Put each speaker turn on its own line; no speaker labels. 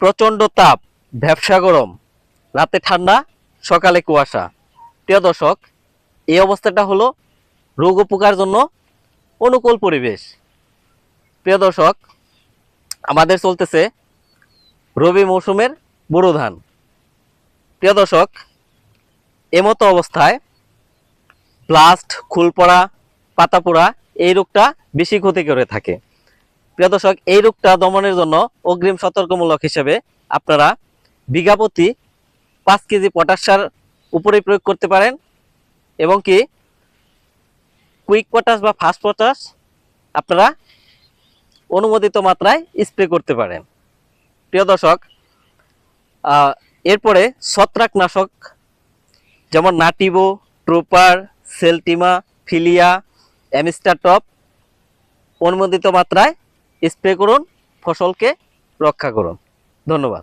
প্রচণ্ড তাপ ব্যবসা গরম, রাতে ঠান্ডা, সকালে কুয়াশা। প্রিয় দর্শক, এই অবস্থাটা হলো রোগ ও পোকার জন্য অনুকূল পরিবেশ। প্রিয় দর্শক, আমাদের চলতেছে রবি মৌসুমের বোরো ধান। প্রিয় দর্শক এমতো অবস্থায় ব্লাস্ট খুল পড়া পাতা পোড়া এই রোগটা বেশি ক্ষতি করে থাকে। প্রিয় দর্শক, এই রোগটা দমনের জন্য অগ্রিম সতর্কমূলক হিসেবে আপনারা বিঘা প্রতি পাঁচ কেজি পটাশ সার উপরে প্রয়োগ করতে পারেন এবং কি কুইক পটাশ বা ফাস্ট পটাশ আপনারা অনুমোদিত মাত্রায় স্প্রে করতে পারেন। প্রিয় দর্শক এরপরে ছত্রাকনাশক যেমন Nativo, Tropper, Seltima, Filia, Amistar Top অনুমোদিত মাত্রায় স্প্রে করুন ফসলকে রক্ষা করুন। ধন্যবাদ।